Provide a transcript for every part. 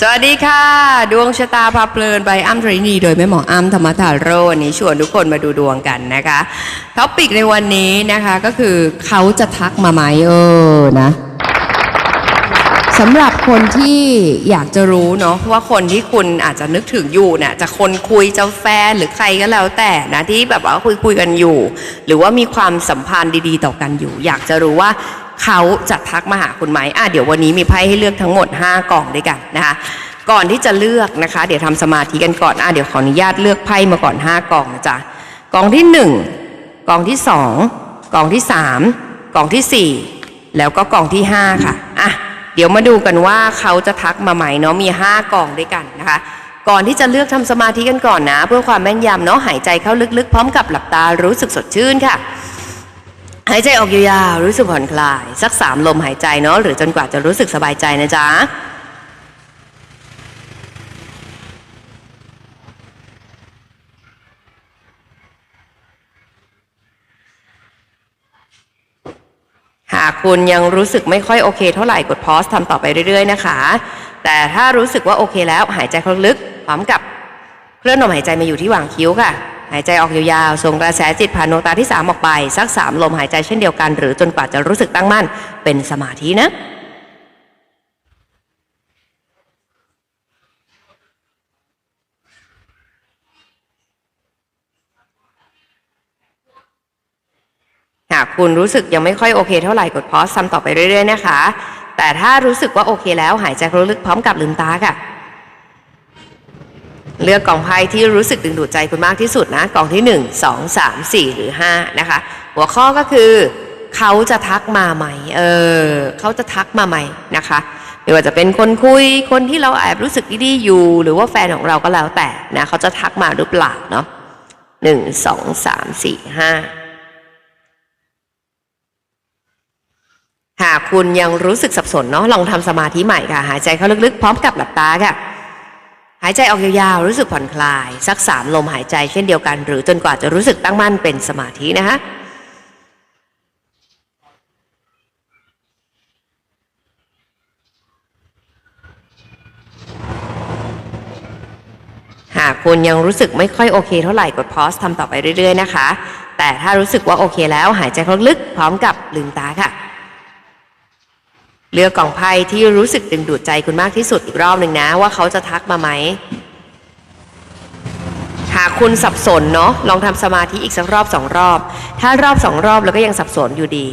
สวัสดีค่ะ ดวงชะตาพาเพลินใบอ้ำตรีนีโดยแม่หมออ้ำธรรมธาโรวันนี้ชวนทุกคนมาดูดวงกันนะคะท็อปิกในวันนี้นะคะก็คือเขาจะทักมาไหมเออนะสำหรับคนที่อยากจะรู้เนาะว่าคนที่คุณอาจจะนึกถึงอยู่เนี่ยจะคนคุยจะแฟนหรือใครก็แล้วแต่นะที่แบบว่าคุยคุยกันอยู่ หรือว่ามีความสัมพันธ์ดี ๆ ต่อกันอยู่ อยากจะรู้ว่า เขาจะทักมาหาคุณไหมอะเดี๋ยววันนี้มีไพ่ให้เลือกทั้งหมด 5 กล่องด้วยกันนะคะก่อนที่จะเลือกนะคะ เดี๋ยวทำสมาธิกันก่อนอะเดี๋ยวขออนุญาตเลือกไพ่มาก่อน 5 กล่องนะจ๊ะกล่องที่ 1กล่องที่ 2กล่องที่ 3กล่องทีสี่4 แล้วก็กล่องที่ 5 ค่ะอะเดี๋ยวมาดูกันว่าเขาจะทักมาใหม่เนาะมี 5 กล่องด้วยกันนะคะ ก่อนที่จะเลือกทำสมาธิกันก่อนนะ เพื่อความแม่นยำเนาะหายใจเข้าลึกๆ พร้อมกับหลับตารู้สึกสดชื่นค่ะ หายใจออกยาวๆรู้สึกผ่อนคลาย สักสามลมหายใจเนาะหรือจนกว่าจะรู้สึกสบายใจนะจ๊ะหากคุณยังรู้สึกไม่ค่อยโอเคเท่าไหร่กดพอสทำต่อไปเรื่อย ๆ นะคะ แต่ถ้ารู้สึกว่าโอเคแล้วหายใจเข้าลึกพร้อมกับเคลื่อนลมหายใจมาอยู่ที่หว่างคิ้วค่ะ หายใจออกยาวๆ ส่งกระแสจิตผ่านดวงตาที่ 3 ออกไป สัก 3 ลมหายใจเช่นเดียวกัน หรือจนกว่าจะรู้สึกตั้งมั่นเป็นสมาธินะหากคุณรู้สึกยังไม่ค่อยโอเคเท่าไหร่กดพอสทำต่อไปเรื่อยๆนะคะ แต่ถ้ารู้สึกว่าโอเคแล้วหายใจเข้ลึกพร้อมกับลืมตาค่ะ เลือกกล่องไพ่ที่รู้สึกดึงดูดใจคุณมากที่สุดนะกล่องที่ 1 2 3 4 หรือ 5 นะคะ หัวข้อก็คือ เขาจะทักมาไหมเออเขาจะทักมาไหมนะคะไม่ว่าจะเป็นคนคุยคนที่เราแอบรู้สึกดีๆอยู่ หรือว่าแฟนของเราก็แล้วแต่นะเขาจะทักมาหรือเปล่าเนาะหนึ่งสองสามสี่ห้าหากคุณยังรู้สึกสับสนเนาะลองทำสมาธิใหม่ค่ะ หายใจเข้าลึกๆ พร้อมกับหลับตาค่ะ หายใจออกยาวๆ รู้สึกผ่อนคลาย สักสามลมหายใจเช่นเดียวกัน หรือจนกว่าจะรู้สึกตั้งมั่นเป็นสมาธินะคะหากคุณยังรู้สึกไม่ค่อยโอเคเท่าไหร่กดพอสทำต่อไปเรื่อยๆนะคะ แต่ถ้ารู้สึกว่าโอเคแล้วหายใจลึกๆพร้อมกับลืมตาค่ะ เลือกกล่องไพ่ที่รู้สึกดึงดูดใจคุณมากที่สุดอีกรอบหนึ่งนะ ว่าเขาจะทักมาไหม หากคุณสับสนเนาะลองทำสมาธิอีกสักรอบสองรอบ ถ้ารอบสองรอบแล้วก็ยังสับสนอยู่ดี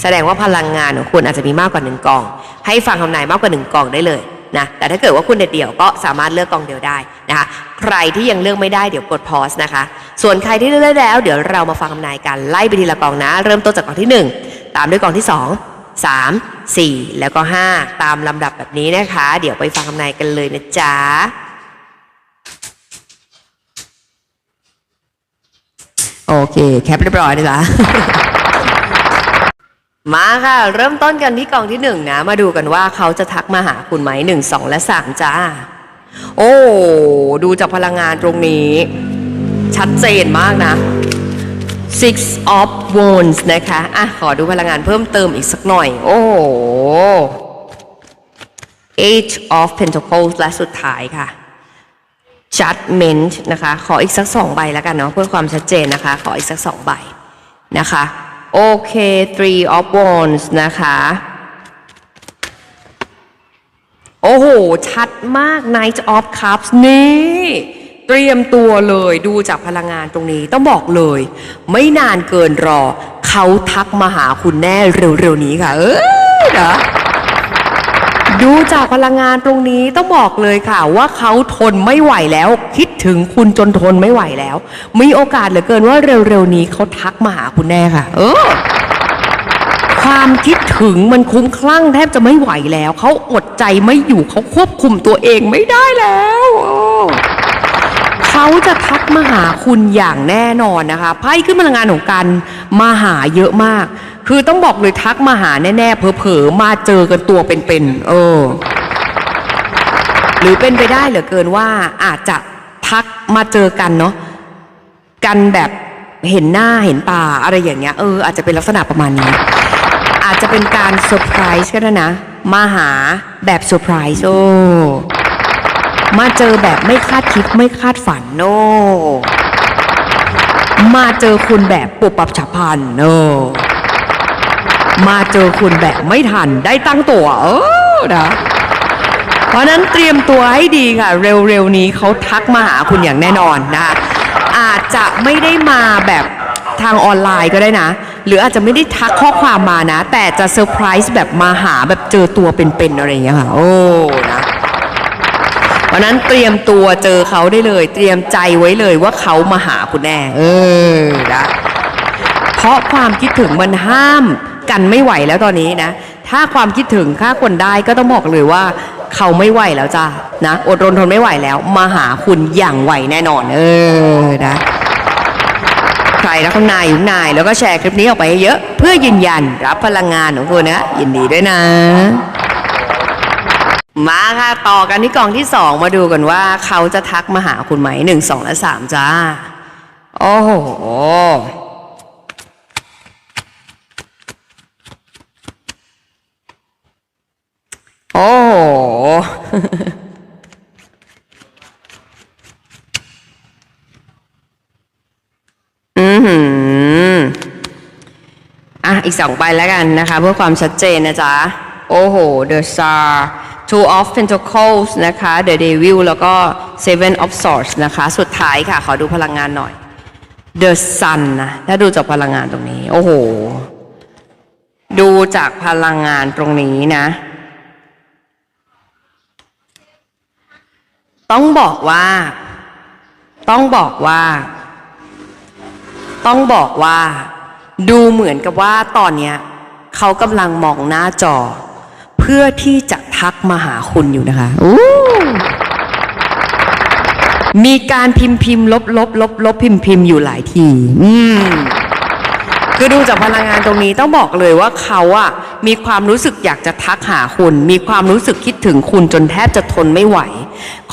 แสดงว่าพลังงานของคุณอาจจะมีมากกว่าหนึ่งกอง ให้ฟังคำนายมากกว่าหนึ่งกองได้เลยนะแต่ถ้าเกิดว่าคุณเดี่ยวก็สามารถเลือกกองเดียวได้นะคะใครที่ยังเลือกไม่ได้เดี๋ยวกดพอสนะคะ ส่วนใครที่เลือกได้แล้ว เดี๋ยวเรามาฟังคำนายกันไล่ไปทีละกองนะ เริ่มต้นจากกองที่หนึ่งตามด้วยกองที่ส องสามสี่แล้วก็ห้าตามลำดับแบบนี้นะคะ เดี๋ยวไปฟังคำนายกันเลยนะจ๊ะโอเค แคปเรียบร้อยนะจ๊ะมาค่ะ เริ่มต้นกันที่กล่องที่หนึ่งนะ มาดูกันว่าเขาจะทักมาหาคุณไหมหนึ่งสองและสามจ้า โอ้ ดูจากพลังงานตรงนี้ ชัดเจนมากนะ Six of Wands นะคะ อะ ขอดูพลังงานเพิ่มเติมอีกสักหน่อย โอ้โห Eight of Pentacles และสุดท้ายค่ะ judgment นะคะ ขออีกสักสองใบแล้วกันเนาะเพื่อความชัดเจนนะคะ ขออีกสักสองใบนะคะ โอเค three of wands นะคะ โอ้โห ชัดมาก knight of cups นี่ เตรียมตัวเลยดูจากพลังงานตรงนี้ต้องบอกเลย ไม่นานเกินรอ เขาทักมาหาคุณแน่เร็วๆนี้ค่ะ เออนะดูจากพลังงานตรงนี้ต้องบอกเลยค่ะ ว่าเขาทนไม่ไหวแล้ว คิดถึงคุณจนทนไม่ไหวแล้ว มีโอกาสเหลือเกินว่าเร็วๆนี้เขาทักมาหาคุณแน่ค่ะ เออความคิดถึงมันคุ้มคลั่งแทบจะไม่ไหวแล้ว เขาอดใจไม่อยู่เขาควบคุมตัวเองไม่ได้แล้ว เขาจะทักมาหาคุณอย่างแน่นอนนะคะไพ่ขึ้นพลังงานของการมาหาเยอะมาก คือต้องบอกเลยทักมาหาแน่ๆเผลอๆมาเจอกันตัวเป็นๆเออ หรือเป็นไปได้เหลือเกินว่าอาจจะทักมาเจอกันเนาะกันแบบเห็นหน้าเห็นตาอะไรอย่างเงี้ยเอออาจจะเป็นลักษณะประมาณนี้ อาจจะเป็นการเซอร์ไพรส์ก็ได้นะ มาหาแบบเซอร์ไพรส์โอ้ มาเจอแบบไม่คาดคิดไม่คาดฝันโน มาเจอคุณแบบปุบปับฉับพลันโน มาเจอคุณแบบไม่ทันได้ตั้งตัว เออนะเพราะนั้นเตรียมตัวให้ดีค่ะ เร็วๆนี้เขาทักมาหาคุณอย่างแน่นอนนะคะอาจจะไม่ได้มาแบบทางออนไลน์ก็ได้นะ หรืออาจจะไม่ได้ทักข้อความมานะ แต่จะเซอร์ไพรส์แบบมาหาแบบเจอตัวเป็นๆอะไรอย่างเงี้ยค่ะ โอ้นะ ราะฉะนั้นเตรียมตัวเจอเขาได้เลย เตรียมใจไว้เลยว่าเขามาหาคุณแน่ เออนะเพราะความคิดถึงมันห้ามกันไม่ไหวแล้วตอนนี้นะ ถ้าความคิดถึงฆ่าคนได้ก็ต้องบอกเลยว่า เขาไม่ไหวแล้วจ้านะอดรนทนไม่ไหวแล้ว มาหาคุณอย่างไหวแน่นอน เออนะใครรักคุณนายอยู่นาย แล้วก็แชร์คลิปนี้ออกไปเยอะๆเพื่อยืนยันรับพลังงานของคุณนะยินดีด้วยนะ มาค่ะ ต่อกันที่กล่องที่สองมาดูกันว่า เขาจะทักมาหาคุณไหมหนึ่งสองและสามจ้า โอ้โหโอ้โห อือหือ อะ อีกสองใบแล้วกันนะคะ เพื่อความชัดเจนนะจ๊ะ โอ้โห The Star Two of Pentacles นะคะ The Devil แล้วก็ Seven of Swords นะคะ สุดท้ายค่ะ ขอดูพลังงานหน่อย The Sun นะ ถ้าดูจากพลังงานตรงนี้ โอ้โห ดูจากพลังงานตรงนี้นะ ต้องบอกว่า ต้องบอกว่า ต้องบอกว่า ดูเหมือนกับว่าตอนเนี้ยเขากำลังมองหน้าจอ เพื่อที่จะ ทักมาหาคุณอยู่นะคะอู้มีการพิมพ์พิมพ์ลบลบลบลบพิมพ์พิมพ์อยู่หลายที อืมคือดูจากพลังงานตรงนี้ต้องบอกเลยว่าเขาอะมีความรู้สึกอยากจะทักหาคุณ มีความรู้สึกคิดถึงคุณจนแทบจะทนไม่ไหว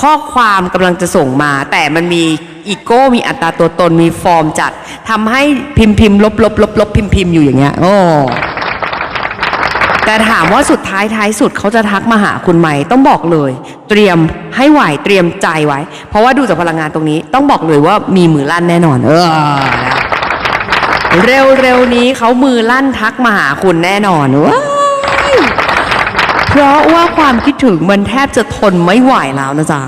ข้อความกำลังจะส่งมา แต่มันมีอีโก้ มีอัตราตัวตนมีฟอร์มจัดทำให้พิมพ์พิมพ์ลบลบลบลบพิมพ์พิมพ์อยู่อย่างเงี้ยโอ้ แต่ถามว่าสุดท้ายท้ายสุดเขาจะทักมาหาคุณไหมต้องบอกเลย เตรียมให้ไหวเตรียมใจไว้ เพราะว่าดูจากพลังงานตรงนี้ ต้องบอกเลยว่ามีมือลั่นแน่นอน เออนะเร็วๆนี้เขามือลั่นทักมาหาคุณแน่นอนว้ายเพราะว่าความคิดถึงมันแทบจะทนไม่ไหวแล้วนะจ๊ะ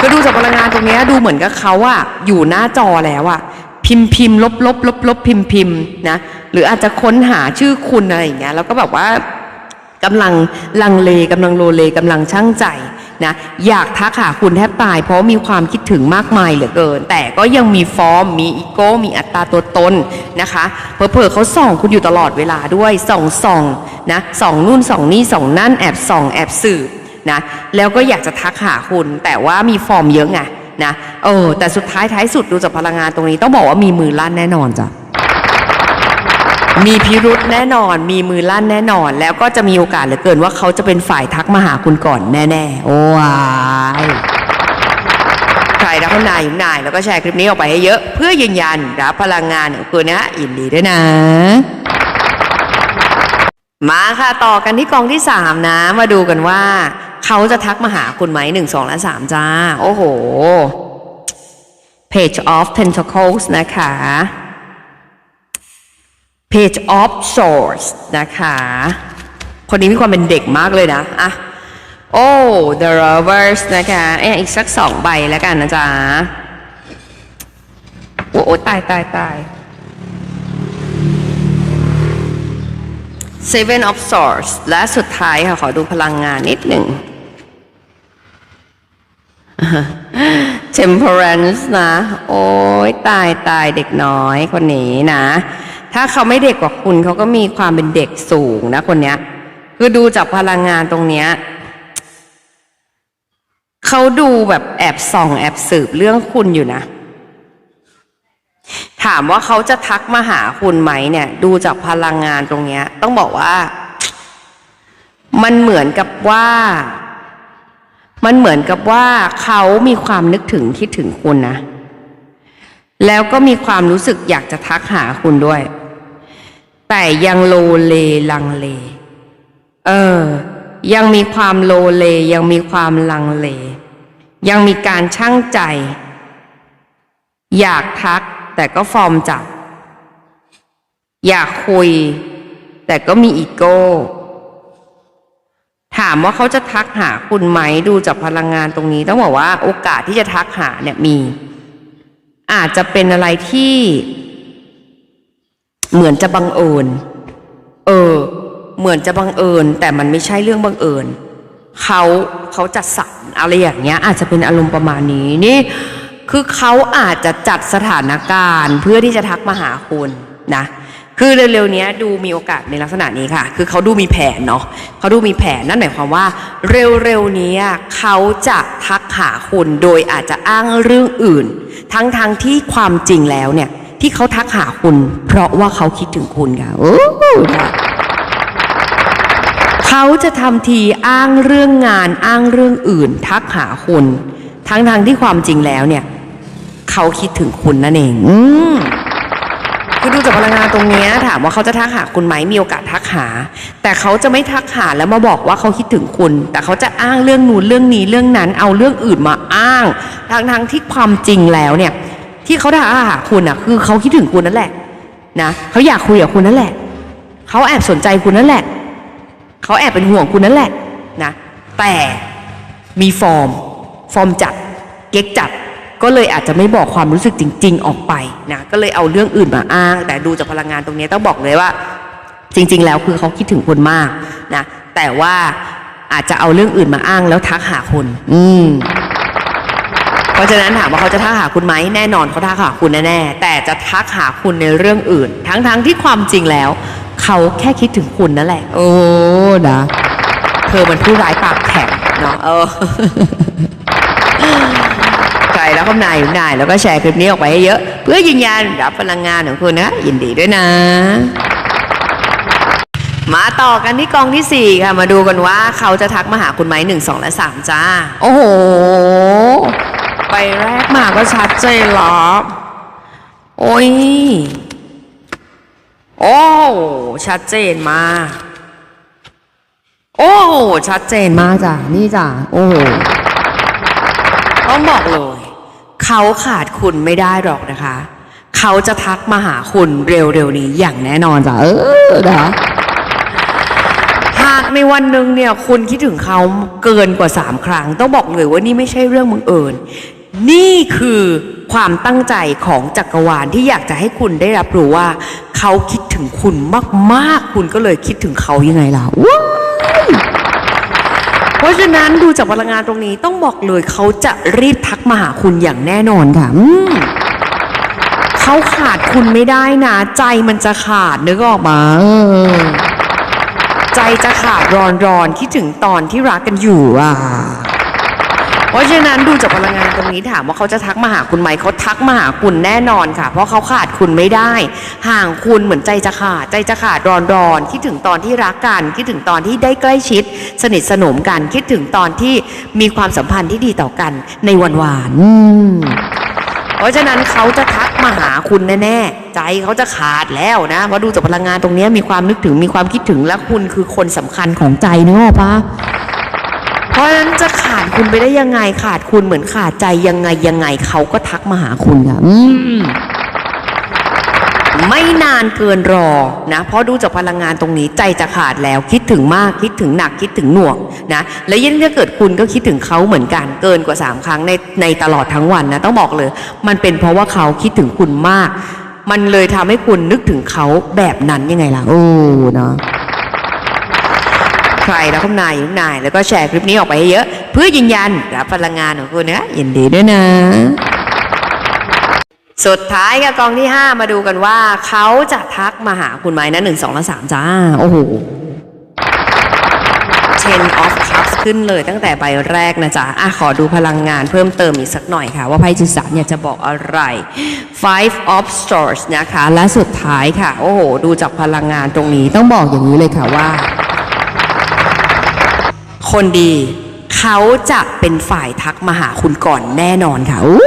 ก็ดูจากพลังงานตรงนี้ดูเหมือนกับเขาอะอยู่หน้าจอแล้วอะ พิมพ์พิมพ์ลบลบลบลบพิมพ์พิมพ์นะหรืออาจจะค้นหาชื่อคุณอะไรอย่างเงี้ยแล้วก็แบบว่ากำลังลังเลกำลังโลเลกำลังช่างใจนะอยากทักหาคุณแทบตาย เพราะมีความคิดถึงมากมายเหลือเกิน แต่ก็ยังมีฟอร์ม มีอีโก้ มีอัตราตัวตนนะคะเผลอเขาส่องคุณอยู่ตลอดเวลาด้วยส่องส่องนะส่องนู่นส่องนี่ส่องนั่นแอบส่องแอบสืบนะแล้วก็อยากจะทักหาคุณแต่ว่ามีฟอร์มเยอะไง นะเออแต่สุดท้ายท้ายสุดดูจากพลังงานตรงนี้ต้องบอกว่ามีมือลั่นแน่นอนจ้ะมีพิรุษแน่นอน มีมือลั่นแน่นอน แล้วก็จะมีโอกาสเหลือเกินว่าเขาจะเป็นฝ่ายทักมาหาคุณก่อนแน่ๆ โอ้ยใครรักคุณนายอยู่นาย แล้วก็แชร์คลิปนี้ออกไปให้เยอะ เพื่อยืนยันรับพลังงานของคุณนะยินดีด้วยนะ มาค่ะ ต่อกันที่กองที่สามนะ มาดูกันว่า เขาจะทักมาหาคุณไหมหนึ่งสองและสามจ้า โอ้โห Page of Pentacles นะคะ Page of Swords นะคะ คนนี้มีความเป็นเด็กมากเลยนะอะโอ้ The Lovers นะคะเอ๊ะอีกสักสองใบแล้วกันนะจ๊ะ โอ้โอ้ตายตายตาย Seven of Swords และสุดท้ายค่ะ ขอดูพลังงานนิดหนึ่ง Temperance นะ โอ้ยตายตายเด็กน้อยคนนี้นะ ถ้าเขาไม่เด็กกว่าคุณเขาก็มีความเป็นเด็กสูงนะคนเนี้ย คือดูจากพลังงานตรงเนี้ยเขาดูแบบแอบส่องแอบสืบเรื่องคุณอยู่นะ ถามว่าเขาจะทักมาหาคุณไหมเนี่ย ดูจากพลังงานตรงเนี้ย ต้องบอกว่า มันเหมือนกับว่า มันเหมือนกับว่าเขามีความนึกถึงคิดถึงคุณนะ แล้วก็มีความรู้สึกอยากจะทักหาคุณด้วย แต่ยังโลเลลังเล เออ ยังมีความโลเล ยังมีความลังเล ยังมีการช่างใจ อยากทักแต่ก็ฟอร์มจับ อยากคุย แต่ก็มีอีโก้ ถามว่าเขาจะทักหาคุณไหมดูจากพลังงานตรงนี้ ต้องบอกว่าโอกาสที่จะทักหาเนี่ยมี อาจจะเป็นอะไรที่ เหมือนจะบังเอิญเออ เหมือนจะบังเอิญ แต่มันไม่ใช่เรื่องบังเอิญเขาเขาจัดสรรอะไรอย่างเงี้ย อาจจะเป็นอารมณ์ประมาณนี้นี่คือเขาอาจจะจัดสถานการณ์ เพื่อที่จะทักมาหาคุณนะ คือเร็วๆนี้ดูมีโอกาสในลักษณะนี้ค่ะ คือเขาดูมีแผนเนาะเขาดูมีแผนนั่นหมายความว่า เร็วๆนี้เขาจะทักหาคุณโดยอาจจะอ้างเรื่องอื่น ทั้งๆทที่ความจริงแล้วเนี่ย ที่เขาทักหาคุณ เพราะว่าเขาคิดถึงคุณค่ะโอ้เขาจะทำทีอ้างเรื่องงานอ้างเรื่องอื่น ทักหาคุณ ทั้งๆที่ความจริงแล้วเนี่ย เขาคิดถึงคุณนั่นเอง อื คือดูจากพลังงานตรงนี้ถามว่าเขาจะทักหาคุณไหมมีโอกาสทักหา แต่เขาจะไม่ทักหาแล้วมาบอกว่าเขาคิดถึงคุณ แต่เขาจะอ้างเรื่องนู้นเรื่องนี้เรื่องนั้น เอาเรื่องอื่นมาอ้างทั้งทางที่ความจริงแล้วเนี่ย ที่เขาทักหาคุณอะคือเขาคิดถึงคุณนั่นแหละนะเขาอยากคุยกับคุณนั่นแหละเขาแอบสนใจคุณนั่นแหละเขาแอบเป็นห่วงคุณนั่นแหละนะแต่มีฟอร์ม ฟอร์มจัดเก๊กจัด ก็เลยอาจจะไม่บอกความรู้สึกจริง ๆ ออกไปนะก็เลยเอาเรื่องอื่นมาอ้าง แต่ดูจากพลังงานตรงนี้ต้องบอกเลยว่า จริง ๆ แล้วคือเขาคิดถึงคุณมากนะแต่ว่าอาจจะเอาเรื่องอื่นมาอ้างแล้วทักหาคุณอืมเพราะฉะนั้นถามว่าเขาจะทักหาคุณไหมแน่นอนเขาทักหาคุณแน่ๆแต่จะทักหาคุณในเรื่องอื่น ทั้งๆที่ความจริงแล้ว เขาแค่คิดถึงคุณนั่นแหละ โอ้นะเธอมันผู้ร้ายปากแข็งเนาะเออใคร แล้วคำนายอยู่นายแล้วก็แชร์คลิปนี้ออกไปให้เยอะ เพื่อยืนยันรับพลังงานของคุณนะยินดีด้วยนะ มาต่อกันที่กองที่สี่ค่ะ มาดูกันว่าเขาจะทักมาหาคุณไหมหนึ่งสองและสามจ้า โอ้โห ไปแรกมาก็ชัดเจนหรอ โอ้ย โอ้ ชัดเจนมากโอ้ชัดเจนมากจ้ะนี่จ้ะโอ้ต้องบอกเลย เขาขาดคุณไม่ได้หรอกนะคะ เขาจะทักมาหาคุณเร็วๆนี้อย่างแน่นอนจ้ะเออนะหากในวันหนึ่งเนี่ยคุณคิดถึงเขาเกินกว่าสามครั้ง ต้องบอกเลยว่านี่ไม่ใช่เรื่องบังเอิญนี่คือความตั้งใจของจักรวาลที่อยากจะให้คุณได้รับรู้ว่า เขาคิดถึงคุณมากๆ คุณก็เลยคิดถึงเขายังไงล่ะว้า ราะฉะนั้นดูจากพลังงานตรงนี้ต้องบอกเลยเขาจะรีบทักมาหาคุณอย่างแน่นอนค่ะเขาขาดคุณไม่ได้นะ ใจมันจะขาดนึกออกมาใจจะขาดรอนรอนๆคิดถึงตอนที่รักกันอยู่อะ เพราะฉะนั้นดูจากพลังงานตรงนี้ถามว่าเขาจะทักมาหาคุณไหมเขาทักมาหาคุณแน่นอนค่ะ เพราะเขาขาดคุณไม่ได้ ห่างคุณเหมือนใจจะขาด ใจจะขาดรอนรอนๆคิดถึงตอนที่รักกัน คิดถึงตอนที่ได้ใกล้ชิด สนิทสนมกัน คิดถึงตอนที่มีความสัมพันธ์ที่ดีต่อกันในวันวานๆอืมเพราะฉะนั้นเขาจะทักมาหาคุณแน่ๆ ใจเขาจะขาดแล้วนะเพราะดูจากพลังงานตรงนี้มีความนึกถึงมีความคิดถึงและคุณคือคนสำคัญของใจเนกอะปะ เพราะฉะนั้นจะขาดคุณไปได้ยังไงขาดคุณเหมือนขาดใจยังไงยังไงเขาก็ทักมาหาคุณค่ะอืมไม่นานเกินรอนะเพราะดูจากพลังงานตรงนี้ใจจะขาดแล้วคิดถึงมากคิดถึงหนักคิดถึงหน่วงนะและยิ่งถ้าเกิดคุณก็คิดถึงเขาเหมือนกันเกินกว่าสามครั้งในในตลอดทั้งวันนะต้องบอกเลย มันเป็นเพราะว่าเขาคิดถึงคุณมาก มันเลยทำให้คุณนึกถึงเขาแบบนั้นยังไงล่ะโอ้เนาะ ใครแล้วคุณนายคุณนายแล้วก็แชร์คลิปนี้ออกไปให้เยอะ เพื่อยืนยันรับพลังงานของคุณนะยินดีด้วยนะสุดท้ายกับกองที่ 5 มาดูกันว่า เขาจะทักมาหาคุณไหมนะหนึ่งสองและสามจ้า โอ้โห Ten of Cups ขึ้นเลยตั้งแต่ใบแรกนะจ๊ะอะขอดูพลังงานเพิ่มเติมอีกสักหน่อยค่ะ ว่าไพ่จุดสามเนี่ยจะบอกอะไร Five of Swords นะคะ และสุดท้ายค่ะ โอ้โห ดูจากพลังงานตรงนี้ต้องบอกอย่างนี้เลยค่ะว่า คนดี เขาจะเป็นฝ่ายทักมาหาคุณก่อนแน่นอนค่ะอู้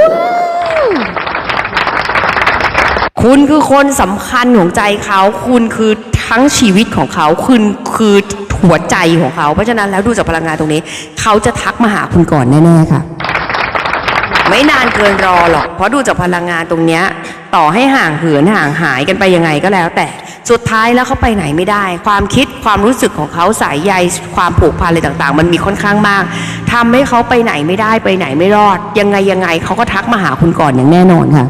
คุณคือคนสำคัญของใจเขา คุณคือทั้งชีวิตของเขา คุณคือทหัวใจของเขา เพราะฉะนั้นแล้วดูจากพลังงานตรงนี้ เขาจะทักมาหาคุณก่อนแน่ๆค่ะไม่นานเกินรอหรอก เพราะดูจากพลังงานตรงเนี้ย ต่อให้ห่างเหินห่างหายกันไปยังไงก็แล้วแต่ สุดท้ายแล้วเขาไปไหนไม่ได้ ความคิดความรู้สึกของเขาสายใยความผูกพันอะไรต่างๆ มันมีค่อนข้างมากทำให้เขาไปไหนไม่ได้ไปไหนไม่รอด ยังไงยังไงเขาก็ทักมาหาคุณก่อนอย่างแน่นอนค่ะ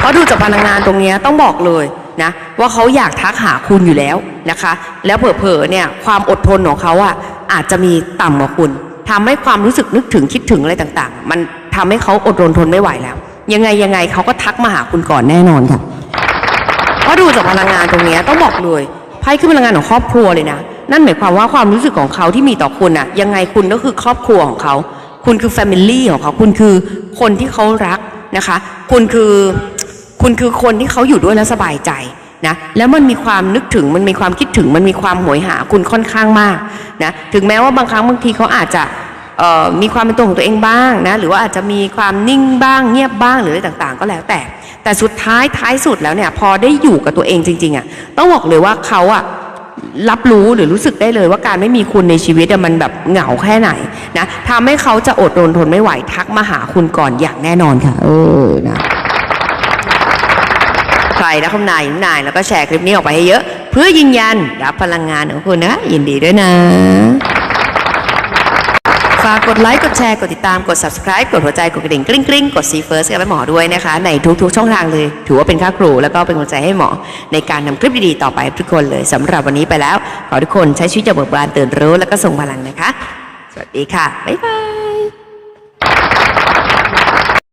เพราะดูจากพลังงานตรงนี้ต้องบอกเลยนะว่าเขาอยากทักหาคุณอยู่แล้วนะคะ แล้วเผลอๆเนี่ยความอดทนของเขาอะอาจจะมีต่ำกว่าคุณทำให้ความรู้สึกนึกถึงคิดถึงอะไรต่างๆ มันทำให้เขาอดทนทนไม่ไหวแล้ว ยังไงยังไงเขาก็ทักมาหาคุณก่อนแน่นอนค่ะ ราะดูจากพลังงานตรงนี้ต้องบอกเลยไพ่คือพลังงานของครอบครัวเลยนะ นั่นหมายความว่าความรู้สึกของเขาที่มีต่อคุณอะยังไงคุณก็คือครอบครัวของเขา คุณคือแฟมิลี่ของเขา คุณคือคนที่เขารักนะคะ คุณคือคุณคือคนที่เขาอยู่ด้วยแล้วสบายใจนะแล้วมันมีความนึกถึงมันมีความคิดถึงมันมีความโหยหาคุณค่อนข้างมากนะถึงแม้ว่าบางครั้งบางทีเขาอาจจะ มีความเป็นตัวของตัวเองบ้างนะหรือว่าอาจจะมีความนิ่งบ้างเงียบบ้างหรืออะไรต่างๆ ก็แล้วแต่ แต่สุดท้ายท้ายสุดแล้วเนี่ยพอได้อยู่กับตัวเองจริงๆอะต้องบอกเลยว่าเขาอะรับรู้หรือรู้สึกได้เลยว่าการไม่มีคุณในชีวิตอะมันแบบเหงาแค่ไหนนะทำให้เขาจะอดรนทนไม่ไหวทักมาหาคุณก่อนอย่างแน่นอนค่ะ เออนะใครนะคำนายนายแล้วก็แชร์คลิปนี้ออกไปให้เยอะ เพื่อยืนยันรับพลังงานของคุณนะยินดีด้วยนะ ฝากกดไลค์ กดแชร์ กดติดตาม กด subscribe กดหัวใจ กดกระดิ่งกริ๊งกริ๊งกด see first กับหมอด้วยนะคะ ในทุกๆ ช่องทางเลย ถือว่าเป็นค่าครู แล้วก็เป็นกำลังใจให้หมอ ในการนำคลิปดีๆ ต่อไปทุกคนเลยสำหรับวันนี้ไปแล้ว ขอทุกคนใช้ชีวิตอย่างเบิกบานตื่นรู้ แล้วก็ส่งพลังนะคะ สวัสดีค่ะ บ๊ายบาย